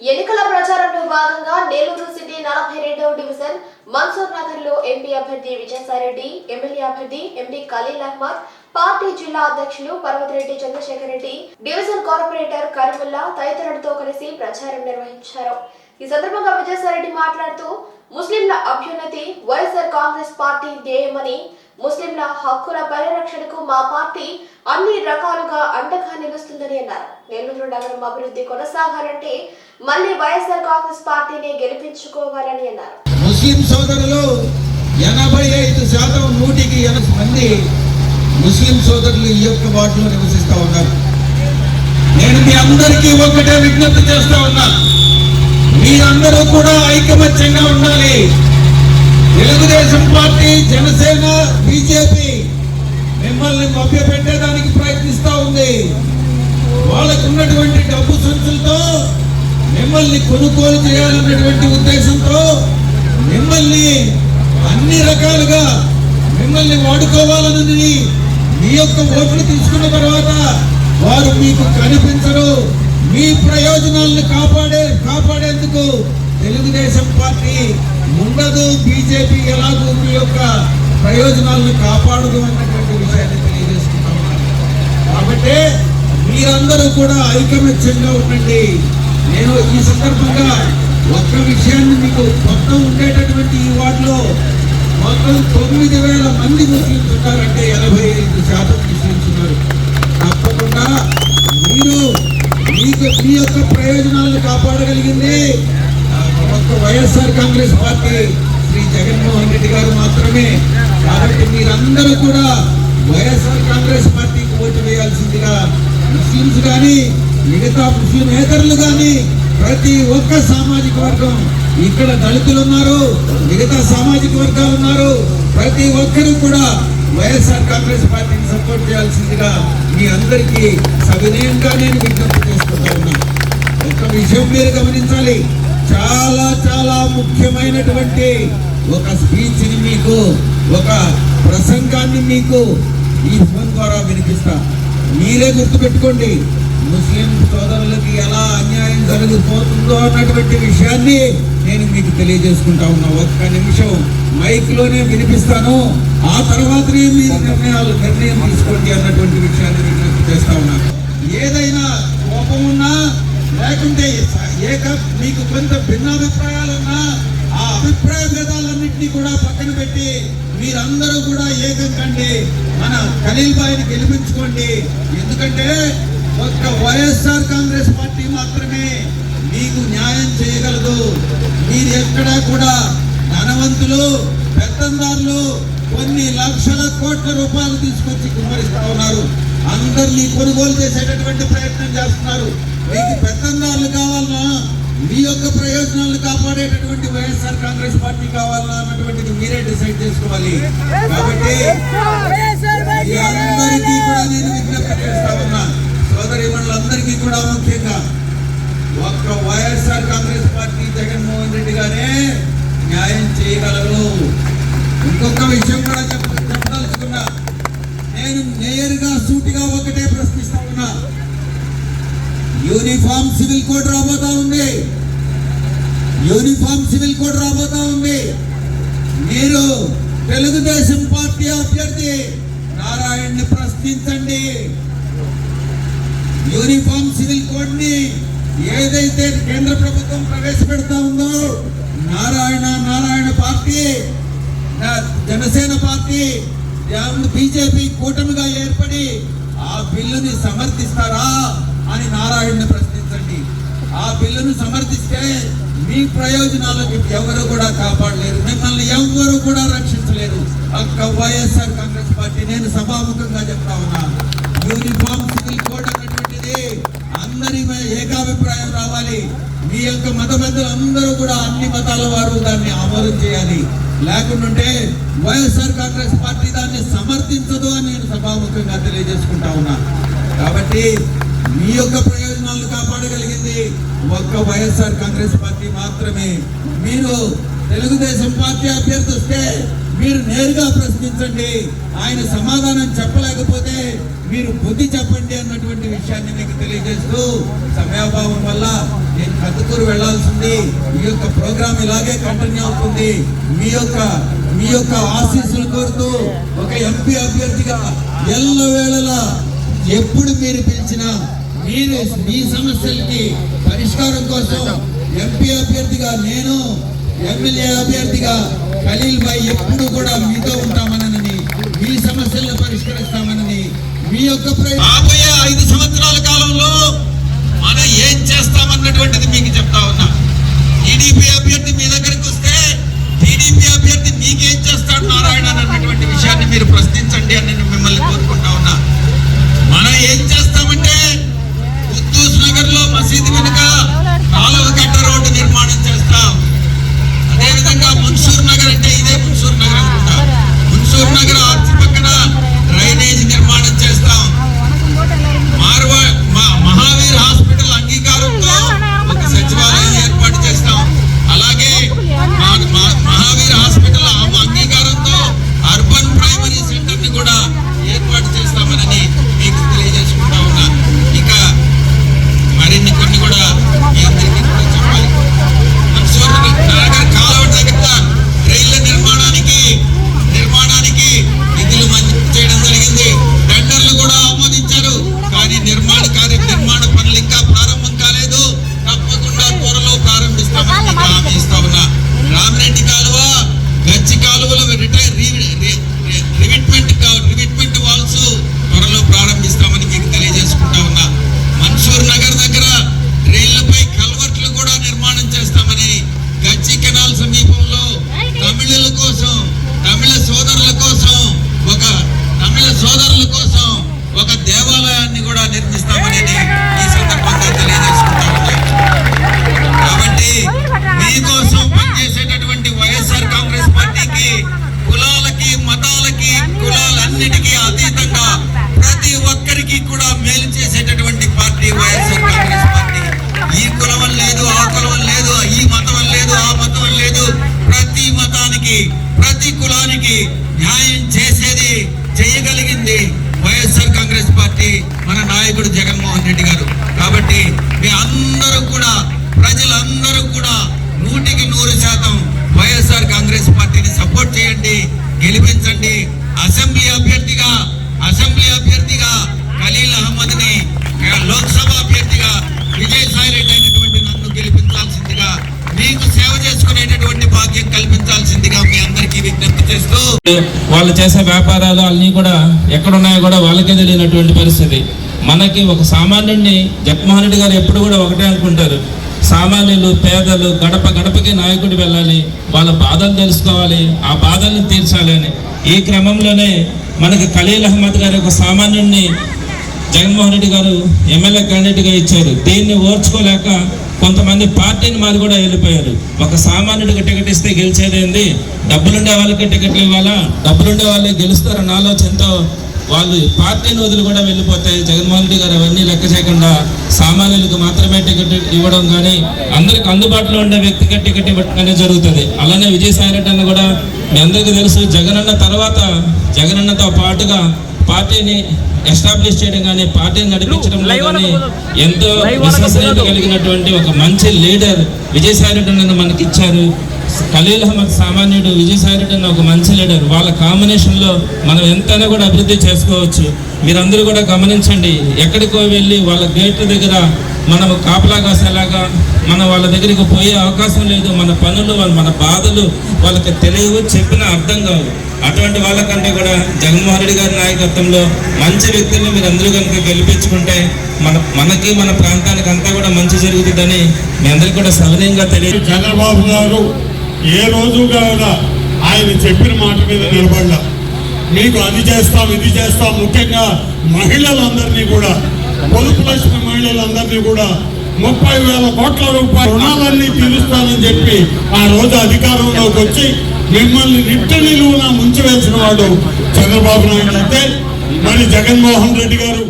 ఎన్నికల ప్రచారంలో భాగంగా నెల్లూరు సిటీ నలభై రెండవ డివిజన్ మన్సూర్ నగర్లో ఎంపీ అభ్యర్థి విజయసాయిరెడ్డి ఎమ్మెల్యే అభ్యర్థి ఎంపీ ఖలీల్ అహ్మద్ పార్టీ జిల్లా అధ్యక్షులు పర్వతిరెడ్డి చంద్రశేఖర్ రెడ్డి డివిజన్ కార్పొరేటర్ కరిముల్లా తదితరులతో కలిసి ప్రచారం నిర్వహించారు. ఈ సందర్భంగా విజయసాయిరెడ్డి మాట్లాడుతూ ముస్లింల అభ్యున్నతి వైఎస్ఆర్ కాంగ్రెస్ పార్టీ ధ్యేయమని ముస్లింల హక్కుల పరిరక్షణకు మా పార్టీ అన్ని రకాలుగా అండగా నిలుస్తుందని అన్నారు. నెల్లూరు నగరం అభివృద్ధి కొనసాగాలంటే మళ్ళీ వైఎస్ఆర్ కాంగ్రెస్ పార్టీని గెలిపించుకోవాలని అన్నారు. ముస్లిం సోదరులు ఎనభై ఐదు శాతం నూటికి ఎనభై మంది ముస్లిం సోదరులు ఈ యొక్క వార్డులో నివసిస్తూ ఉన్నారు. నేను మీ అందరికీ ఒకటే విజ్ఞప్తి చేస్తా ఉన్నా. మీరందరూ కూడా ఐకమత్యంగా ఉండాలి. తెలుగు పార్టీ జనసేన బీజేపీ మిమ్మల్ని మభ్యపెట్టడానికి ప్రయత్నిస్తూ ఉంది. వాళ్ళకు ఉన్నటువంటి డబ్బు సంచులతో మిమ్మల్ని కొనుగోలు చేయాలన్నటువంటి ఉద్దేశంతో మిమ్మల్ని అన్ని రకాలుగా మిమ్మల్ని వాడుకోవాలన్నది మీ యొక్క ఓట్లు తీసుకున్న తర్వాత వారు మీకు కనిపించరు. మీ ప్రయోజనాలను కాపాడే కాపాడేందుకు తెలుగుదేశం పార్టీ ఉండదు బీజేపీ ఎలాగో మీ యొక్క ప్రయోజనాలను కాపాడదు అన్నటువంటి విషయాన్ని తెలియజేస్తున్నాం. కాబట్టి మీరందరూ కూడా ఐకమత్యంగా ఉండండి. నేను ఈ సందర్భంగా ఒక్క విషయాన్ని మీకు మొత్తం ఉండేటటువంటి ఈ వార్డులో మొత్తం తొమ్మిది వేల మంది ముస్లింస్ ఉన్నారంటే ఎనభై ఐదు శాతం ముస్లింస్ ఉన్నారు. తప్పకుండా మీరు మీకు మీ యొక్క ప్రయోజనాలను కాపాడగలిగింది వైఎస్ఆర్ కాంగ్రెస్ పార్టీ శ్రీ జగన్మోహన్ రెడ్డి గారు మాత్రమే. కాబట్టి మీరందరూ కూడా వైఎస్ఆర్ కాంగ్రెస్ పార్టీకి ఓటు వేయాల్సిందిగా ముస్లిమ్స్ కానీ మిగతా ముస్లిమేతరులు కానీ ప్రతి ఒక్క సామాజిక వర్గం ఇక్కడ దళితులు ఉన్నారు మిగతా సామాజిక వర్గాలు ఉన్నారు. ప్రతి ఒక్కరూ కూడా వైఎస్ఆర్ కాంగ్రెస్ పార్టీని సపోర్ట్ చేయాల్సిందిగా మీ అందరికీ సవినయంగా నేను విజ్ఞప్తి చేసుకుంటా ఉన్నాను. ఒక విషయం మీరు గమనించాలి. చాలా చాలా ముఖ్యమైనటువంటి ఒక స్పీచ్ని మీకు ఒక ప్రసంగాన్ని మీకు ఈ ఫోన్ ద్వారా వినిపిస్తా. మీరే గుర్తుపెట్టుకోండి ముస్లిం సోదరులకి ఎలా అన్యాయం జరుగుతుందో అన్నటువంటి విషయాన్ని నేను మీకు తెలియజేసుకుంటా ఉన్నా. ఒక్క నిమిషం మైక్లోనే వినిపిస్తాను. ఆ తర్వాతనే మీరు నిర్ణయాలు నిర్ణయం తీసుకోండి అన్నటువంటి విషయాన్ని విజ్ఞప్తి చేస్తా ఉన్నాను ఏదైనా కోపం ఉన్నా లేకుంటే ఏక మీకు కొంత భిన్నాభిప్రాయాలున్నా ఆ అభిప్రాయ భేదాలన్నింటినీ కూడా పక్కన పెట్టి మీరందరూ కూడా ఏకం కండి. మన ఖలీల్ బాయిని గెలిపించుకోండి. ఎందుకంటే ఒక్క వైఎస్ఆర్ కాంగ్రెస్ పార్టీ మాత్రమే మీకు న్యాయం చేయగలదు. మీరు ఎక్కడా కూడా ధనవంతులు పెత్తందారులు కొన్ని లక్షల కోట్ల రూపాయలు తీసుకొచ్చి కుమ్మరిస్తా ఉన్నారు. అందరినీ కొనుగోలు చేసేటటువంటి ప్రయత్నం చేస్తున్నారు. మీకు పెత్తందారులు కావాలన్నా మీ యొక్క ప్రయోజనాలను కాపాడేటటువంటి వైఎస్ఆర్ కాంగ్రెస్ పార్టీ కావాలన్నా అన్నటువంటిది మీరే డిసైడ్ చేసుకోవాలి. కాబట్టి అందరికీ కూడా నేను విజ్ఞప్తి చేస్తా ఉన్నా. సోదరి మండలందరికీ కూడా ముఖ్యంగా ఒక్క వైఎస్ఆర్ కాంగ్రెస్ పార్టీ జగన్మోహన్ రెడ్డి గారే న్యాయం చేయగలరు. ఇంకొక విషయం కూడా చెప్ప చెప్పదలుచుకున్నా. నేను నేరుగా సూటిగా ఒకటే ప్రశ్నిస్తా ఉన్నా. యూనిఫామ్ సివిల్ కోడ్ రాబోతా ఉంది. యూనిఫామ్ సివిల్ కోడ్ రాబోతా ఉంది. మీరు తెలుగుదేశం పార్టీ అభ్యర్థి నారాయణ్ని ప్రశ్నించండి. యూనిఫామ్ సివిల్ కోడ్ని ఏదైతే కేంద్ర ప్రభుత్వం ప్రవేశపెడతా ఉందో Narayana Narayana party Janasena party BJP కూటమిగా ఏర్పడి ఆ బిల్లుని సమర్థిస్తారా? అని నారాయణను ప్రశ్నించండి. ఆ బిల్లును సమర్థిస్తే మీ ప్రయోజనాలకు ఎవరు కూడా కాపాడలేరు. మిమ్మల్ని ఎవరు కూడా రక్షించలేరు. అక్క వైఎస్ఆర్ కాంగ్రెస్ పార్టీ నేను సభాముఖంగా చెప్తా ఉన్నా. యూనిఫామ్ సివిల్ కోడ్ అన్నటువంటిది అందరి ఏకాభిప్రాయం రావాలి. మీ యొక్క మత అందరూ కూడా అన్ని మతాల వారు దాన్ని అమలు చేయాలి. లేకుంటే వైఎస్ఆర్ కాంగ్రెస్ పార్టీ దాన్ని సమర్థించదు అని నేను సభాముఖంగా తెలియజేసుకుంటా ఉన్నా. కాబట్టి మీ యొక్క ప్రయోజనాలను కాపాడగలిగింది ఒక్క వైఎస్ఆర్ కాంగ్రెస్ పార్టీ మాత్రమే. మీరు తెలుగుదేశం పార్టీ అభ్యర్థి వస్తే మీరు నేరుగా ప్రశ్నించండి. ఆయన సమాధానం చెప్పలేకపోతే మీరు బుద్ధి చెప్పండి అన్నటువంటి విషయాన్ని మీకు తెలియజేస్తూ సమయాభావం వల్ల నేను కందుకూరు వెళ్ళాల్సింది ఈ యొక్క ప్రోగ్రాం ఇలాగే కంటిన్యూ అవుతుంది. మీ యొక్క మీ యొక్క ఆశీస్సులు కోరుతూ ఒక ఎంపీ అభ్యర్థిగా ఎల్లవేళలా ఎప్పుడు మీరు పిలిచినా మీరు మీ సమస్యలకి పరిష్కారం కోసం ఎంపీ అభ్యర్థిగా నేను ఎమ్మెల్యే అభ్యర్థిగా ఖలీల్ భాయ్ ఎప్పుడు కూడా మీతో ఉంటామనని మీ సమస్యలను పరిష్కరిస్తామనని మీ యొక్క రాబోయే ఐదు సంవత్సరాల కాలంలో మనం ఏం చేస్తామన్నటువంటిది మీకు చెప్తా ఉన్నా. టీడీపీ అభ్యర్థి మీ దగ్గరికి వస్తే టీడీపీ అభ్యర్థి మీకేం చేస్తాడు నారాయణ అన్నటువంటి విషయాన్ని మీరు ప్రశ్నించండి అని నేను మిమ్మల్ని కోరుకుంటా ఉన్నా. మనం ఏం చేస్తాం ఉద్దూస్ నగర్లో మసీదు వెనుక కాలువ కట్ట రోడ్డు నిర్మాణం చేస్తాం అదేవిధంగా మున్సూర్ నగర్ అంటే ఇదే మున్సూర్ నగర్ అనుకుంటా మున్సూర్ ప్రజలకి న్యాయం చేసేది చేయగలిగింది వైఎస్ఆర్ కాంగ్రెస్ పార్టీ మన నాయకుడు జగన్మోహన్ రెడ్డి గారు. కాబట్టి మీ అందరూ కూడా ప్రజలందరూ కూడా నూటికి నూరు శాతం వాళ్ళు చేసే వ్యాపారాలు అన్నీ కూడా ఎక్కడున్నాయో కూడా వాళ్ళకే తెలియనటువంటి పరిస్థితి. మనకి ఒక సామాన్యుడిని జగన్మోహన్ రెడ్డి గారు ఎప్పుడు కూడా ఒకటే అనుకుంటారు. సామాన్యులు పేదలు గడప గడపకి నాయకుడు వెళ్ళాలి వాళ్ళ బాధలు తెలుసుకోవాలి ఆ బాధలను తీర్చాలి అని. ఈ క్రమంలోనే మనకి ఖలీల్ అహ్మద్ గారి ఒక సామాన్యుడిని జగన్మోహన్ రెడ్డి గారు ఎమ్మెల్యే క్యాండిడేట్గా ఇచ్చారు. దీన్ని ఓర్చుకోలేక కొంతమంది పార్టీని మాది కూడా వెళ్ళిపోయారు. ఒక సామాన్యుడికి టికెట్ ఇస్తే గెలిచేదేంది డబ్బులుండే వాళ్ళకి టికెట్లు ఇవ్వాలా? డబ్బులుండే వాళ్ళే గెలుస్తారన్న ఆలోచనతో వాళ్ళు పార్టీని వదిలి కూడా వెళ్ళిపోతే జగన్మోహన్ రెడ్డి గారు అవన్నీ లెక్క చేయకుండా సామాన్యులకు మాత్రమే టికెట్ ఇవ్వడం కానీ అందరికి అందుబాటులో ఉండే వ్యక్తికి టికెట్ ఇవ్వడం అనేది జరుగుతుంది. అలానే విజయసాయి రెడ్డి అన్న కూడా మీ అందరికీ తెలుసు జగనన్న తర్వాత జగనన్నతో పాటుగా పార్టీని ఎస్టాబ్లిష్ చేయడం కానీ పార్టీని నడిపించడంలో కానీ ఎంతో విశ్వసనీయత కలిగినటువంటి ఒక మంచి లీడర్ విజయసాయి రెడ్డి అన్న మనకి ఇచ్చారు ఖలీల్ అహ్మద్ సామాన్యుడు విజయసాయి రెడ్డి అన్న ఒక మంచి లీడర్. వాళ్ళ కాంబినేషన్లో మనం ఎంతైనా కూడా అభివృద్ధి చేసుకోవచ్చు. మీరందరూ కూడా గమనించండి. ఎక్కడికో వెళ్ళి వాళ్ళ గేట్ల దగ్గర మనం కాపలా కాసేలాగా మన వాళ్ళ దగ్గరికి పోయే అవకాశం లేదు. మన పనులు వాళ్ళ- మన బాధలు వాళ్ళకి తెలియవు చెప్పిన అర్థం కావు. అటువంటి వాళ్ళకంటే కూడా జగన్మోహన్ రెడ్డి గారి నాయకత్వంలో మంచి వ్యక్తుల్ని మీరు అందరూ కనుక గెలిపించుకుంటే మన మనకి మన ప్రాంతానికి అంతా కూడా మంచి జరుగుతుందని మీ అందరికీ కూడా సవినయంగా తెలియదు చంద్రబాబు గారు ఏ రోజు కూడా ఆయన చెప్పిన మాట మీద నిలబడలా. మీకు అది చేస్తాం ఇది చేస్తాం. ముఖ్యంగా మహిళలందరినీ కూడా పొదుపు లక్ష్మి మహిళలందరినీ కూడా ముప్పై వేల కోట్ల రూపాయల రుణాలన్నీ తీరుస్తానని చెప్పి ఆ రోజు అధికారంలోకి వచ్చి మిమ్మల్ని నిట్ట నిలువున ముంచివేసిన వాడు చంద్రబాబు నాయుడు అయితే మరి జగన్మోహన్ రెడ్డి గారు